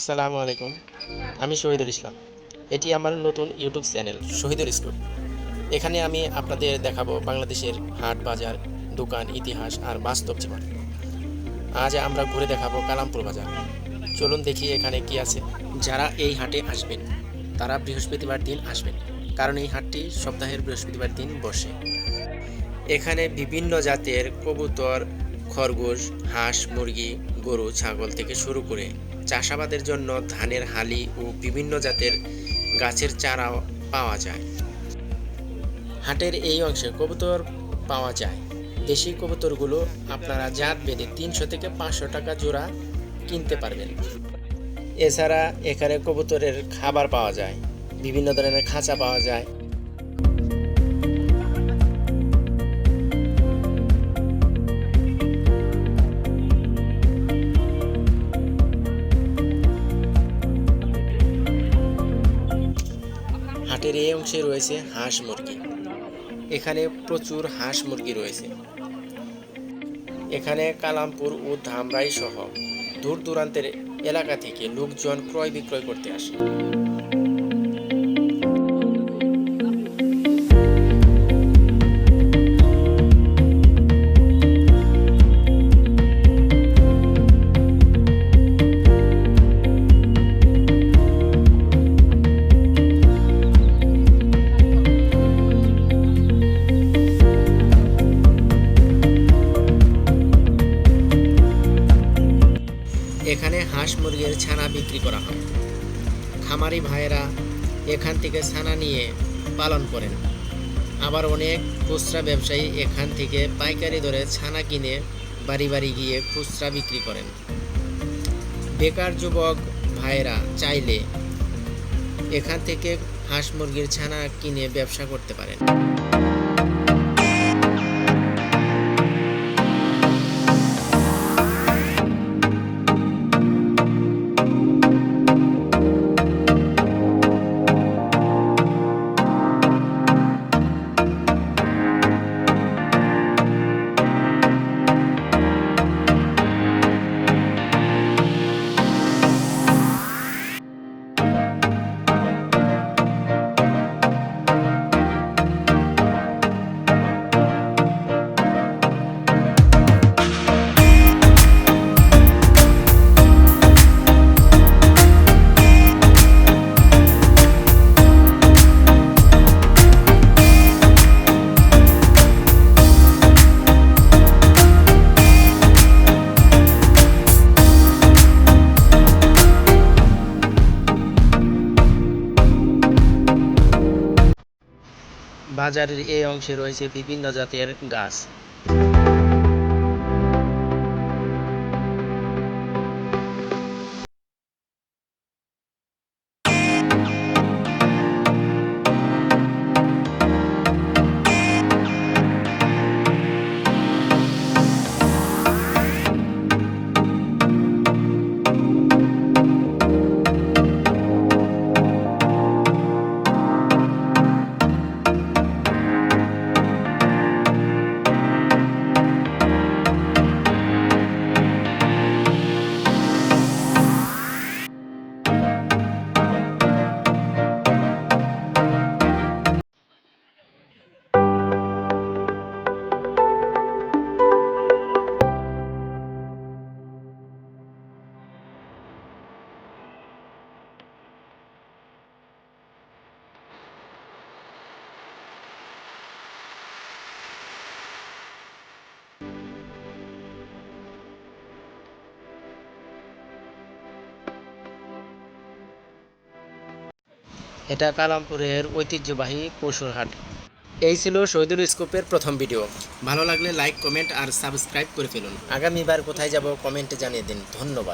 আসসালামু আলাইকুম। আমি শহীদুল ইসলাম। এটি আমার নতুন ইউটিউব চ্যানেল, শহীদুল স্কুল। এখানে আমি আপনাদের দেখাবো বাংলাদেশের হাট, বাজার, দোকান, ইতিহাস আর বাস্তব জীবন। আজ আমরা ঘুরে দেখাবো কালামপুর বাজার। চলুন দেখি এখানে কি আছে। যারা এই হাটে আসবেন, তারা বৃহস্পতিবার দিন আসবেন, কারণ এই হাটটি সপ্তাহের বৃহস্পতিবার দিন বসে। এখানে বিভিন্ন জাতের কবুতর, খরগোশ, হাঁস, মুরগি গরু, ছাগল থেকে শুরু করে চাষাবাদের জন্য ধানের হালি ও বিভিন্ন জাতের গাছের চারা পাওয়া যায়। হাটের এই অংশে কবুতর পাওয়া যায়। দেশি কবুতরগুলো আপনারা জাত বেঁধে তিনশো থেকে পাঁচশো টাকা জোড়া কিনতে পারবেন। এছাড়া এখানে কবুতরের খাবার পাওয়া যায়, বিভিন্ন ধরনের খাঁচা পাওয়া যায় হাটের এই অংশে রয়েছে হাঁস মুরগি। এখানে প্রচুর হাঁস মুরগি রয়েছে। এখানে কালামপুর ও ধামরাই সহ দূর দূরান্তের এলাকা থেকে লোকজন ক্রয় বিক্রয় করতে আসে। এখানে হাঁস মুরগির ছানা বিক্রি করা হয়। খামারি ভাইয়েরা এখান থেকে ছানা নিয়ে পালন করেন। আবার অনেক খুচরা ব্যবসায়ী এখান থেকে পাইকারি দরে ছানা কিনে বাড়ি বাড়ি গিয়ে খুচরা বিক্রি করেন। বেকার যুবক ভাইয়েরা চাইলে এখান থেকে হাঁস মুরগির ছানা কিনে ব্যবসা করতে পারেন। বাজারের এই অংশে রয়েছে বিভিন্ন জাতের গাছ। এটা কালামপুরের ঐতিহ্যবাহী পশুর হাট এই ছিল শহীদুল স্কোপের প্রথম ভিডিও। ভালো লাগলে লাইক, কমেন্ট আর সাবস্ক্রাইব করে ফেলুন। আগামীবার কোথায় যাব কমেন্টে জানিয়ে দিন। ধন্যবাদ।